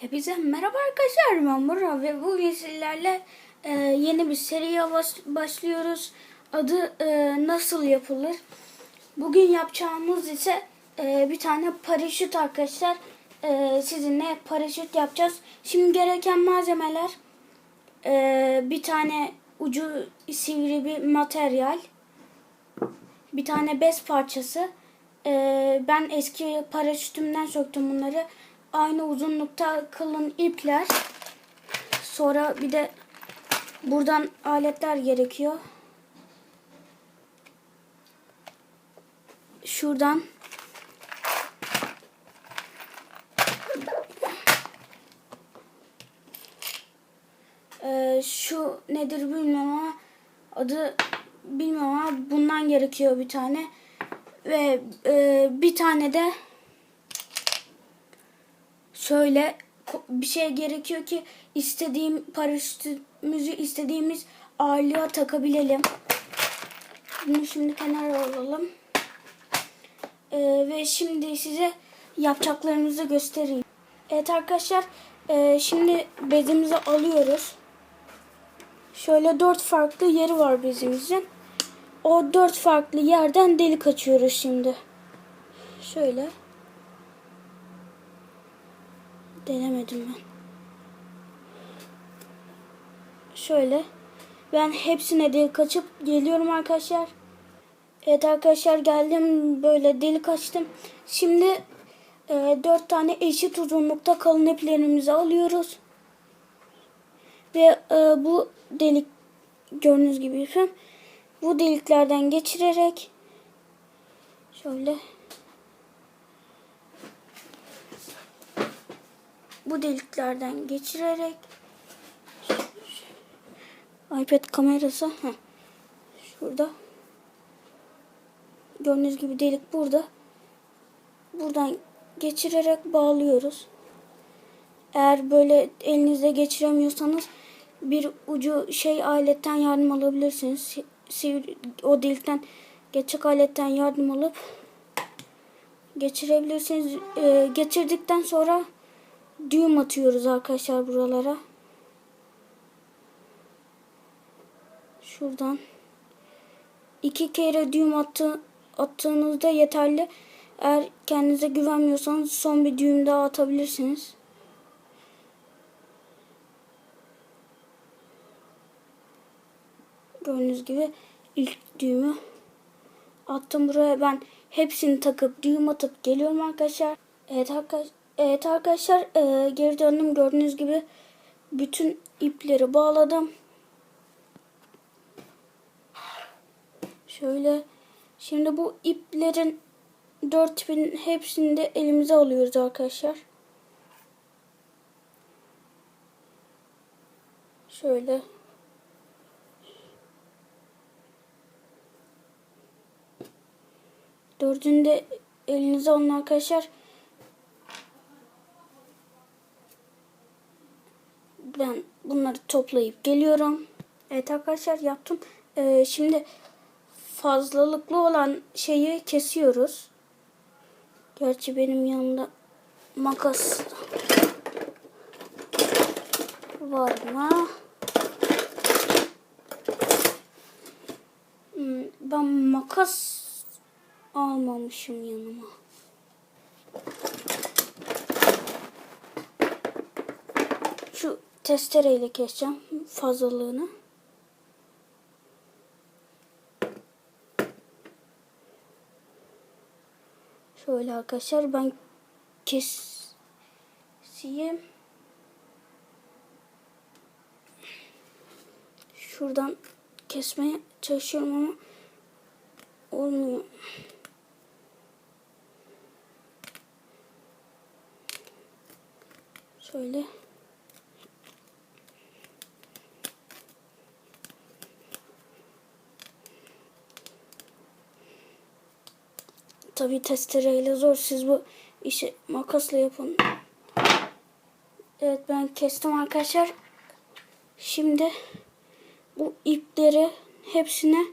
Hepinize merhaba arkadaşlar ben Murat ve bugün sizlerle e, yeni bir seriye baş- başlıyoruz. Adı e, nasıl yapılır? Bugün yapacağımız ise e, bir tane paraşüt arkadaşlar. E, sizinle paraşüt yapacağız. Şimdi gereken malzemeler e, bir tane ucu sivri bir materyal, bir tane bez parçası. Ee, ben eski paraşütümden söktüm bunları. Aynı uzunlukta kalın ipler. Sonra bir de buradan aletler gerekiyor. Şuradan Ee, şu nedir bilmiyorum ama adı bilmiyorum ama bundan gerekiyor bir tane ve e, bir tane de şöyle bir şey gerekiyor ki istediğim paraşütümüzü istediğimiz ağırlığa takabilelim. Bunu şimdi kenara alalım. Ee, ve şimdi size yapacaklarımızı göstereyim. Evet arkadaşlar e, şimdi bezimizi alıyoruz. Şöyle dört farklı yeri var bezimizin. O dört farklı yerden delik açıyoruz şimdi. Şöyle. Denemedim ben. Şöyle. Ben hepsine delik açıp geliyorum arkadaşlar. Evet arkadaşlar geldim böyle delik açtım. Şimdi e, dört tane eşit uzunlukta kalın iplerimizi alıyoruz. Ve e, bu delik gördüğünüz gibi ipim. Bu deliklerden geçirerek şöyle bu deliklerden geçirerek iPad kamerası heh, şurada gördüğünüz gibi delik burada buradan geçirerek bağlıyoruz. Eğer böyle elinizde geçiremiyorsanız bir ucu şey aletten yardım alabilirsiniz. O delikten geçecek aletten yardım alıp geçirebilirsiniz. Ee, geçirdikten sonra düğüm atıyoruz arkadaşlar buralara. Şuradan iki kere düğüm attı, attığınızda yeterli. Eğer kendinize güvenmiyorsanız son bir düğüm daha atabilirsiniz. Gördüğünüz gibi ilk düğümü attım buraya. Ben hepsini takıp düğüm atıp geliyorum arkadaşlar. Evet, arkadaş, evet arkadaşlar e, geri döndüm. Gördüğünüz gibi bütün ipleri bağladım. Şöyle şimdi bu iplerin dört ipin hepsini de elimize alıyoruz arkadaşlar. Şöyle Dördünü de elinize alın arkadaşlar. Ben bunları toplayıp geliyorum. Evet arkadaşlar yaptım. Ee, şimdi fazlalıklı olan şeyi kesiyoruz. Gerçi benim yanımda makas var mı? Hmm, Ben makas almamışım yanıma. Şu testereyle keseceğim fazlalığını. Şöyle arkadaşlar ben keseyim. Şuradan kesmeye çalışıyorum ama olmuyor. Şöyle. tabii testereyle zor. Siz bu işi makasla yapın. Evet ben kestim arkadaşlar. Şimdi bu ipleri hepsine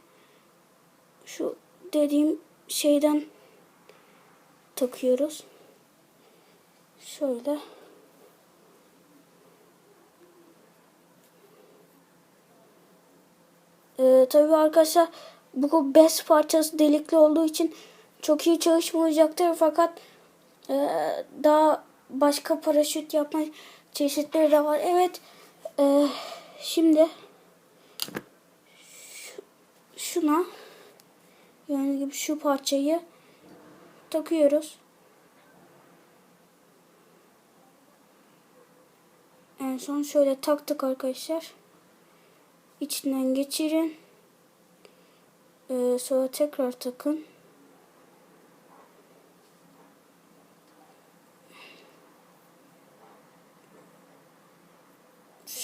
şu dediğim şeyden takıyoruz. Şöyle. Ee, tabii arkadaşlar bu bez parçası delikli olduğu için çok iyi çalışmayacaktır fakat e, daha başka paraşüt yapma çeşitleri de var. Evet e, şimdi şu- şuna yani gibi şu parçayı takıyoruz. En son şöyle taktık arkadaşlar. İçinden geçirin. Ee, sonra tekrar takın.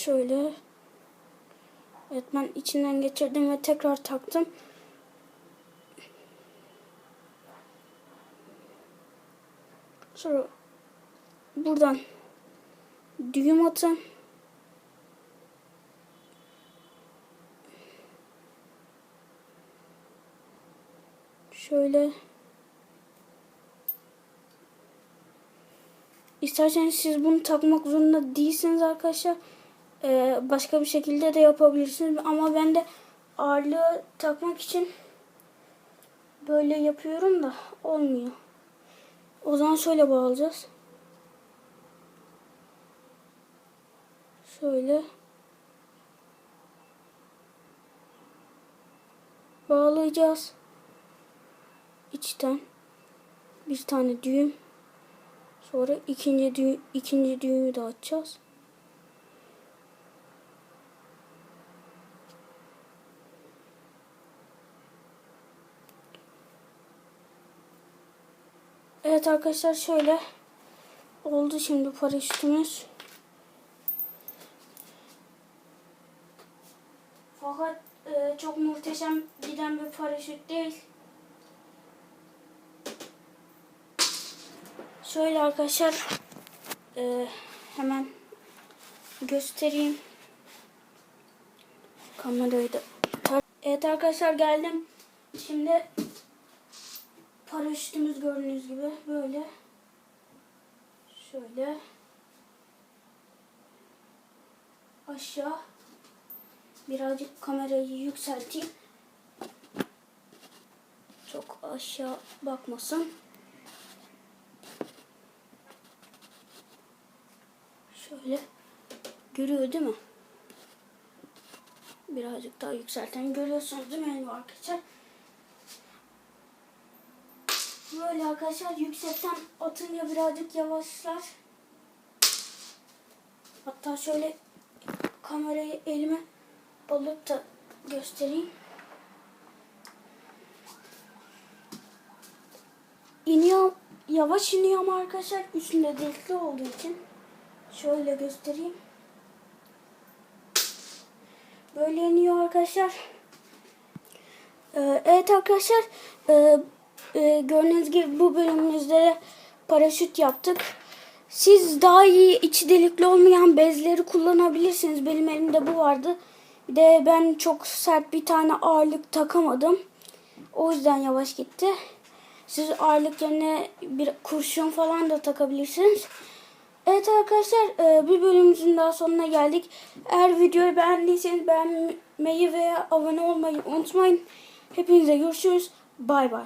Şöyle. Evet ben içinden geçirdim ve tekrar taktım. Sonra buradan düğüm atın. Şöyle İsterseniz siz bunu takmak zorunda değilsiniz arkadaşlar. Ee, başka bir şekilde de yapabilirsiniz. Ama ben de ağırlığı takmak için böyle yapıyorum da olmuyor. O zaman şöyle bağlayacağız. Şöyle. Bağlayacağız. İçten bir tane düğüm. Sonra ikinci düğüm, ikinci düğümü de açacağız. Evet arkadaşlar şöyle oldu şimdi paraşütümüz. Fakat e, çok muhteşem giden bir paraşüt değil. Şöyle arkadaşlar e, hemen göstereyim. Kamerayı da. Evet arkadaşlar geldim. Şimdi paraşütümüz gördüğünüz gibi böyle. Şöyle. Aşağı. Birazcık kamerayı yükselteyim. Çok aşağı bakmasın. Şöyle görüyor değil mi? Birazcık daha yükselten görüyorsunuz değil mi arkadaşlar? Böyle arkadaşlar yüksekten atınca birazcık yavaşlar. Hatta şöyle kamerayı elime alıp da göstereyim. İniyor, yavaş iniyor ama arkadaşlar üstünde delikli olduğu için şöyle göstereyim. Böyle iniyor arkadaşlar. Ee, evet arkadaşlar e, e, gördüğünüz gibi bu bölümümüzde de paraşüt yaptık. Siz daha iyi içi delikli olmayan bezleri kullanabilirsiniz. Benim elimde bu vardı. Bir de ben çok sert bir tane ağırlık takamadım. O yüzden yavaş gitti. Siz ağırlık yerine bir kurşun falan da takabilirsiniz. Evet arkadaşlar e, bir bölümümüzün daha sonuna geldik. Eğer videoyu beğendiyseniz beğenmeyi veya abone olmayı unutmayın. Hepinize görüşürüz. Bay bay.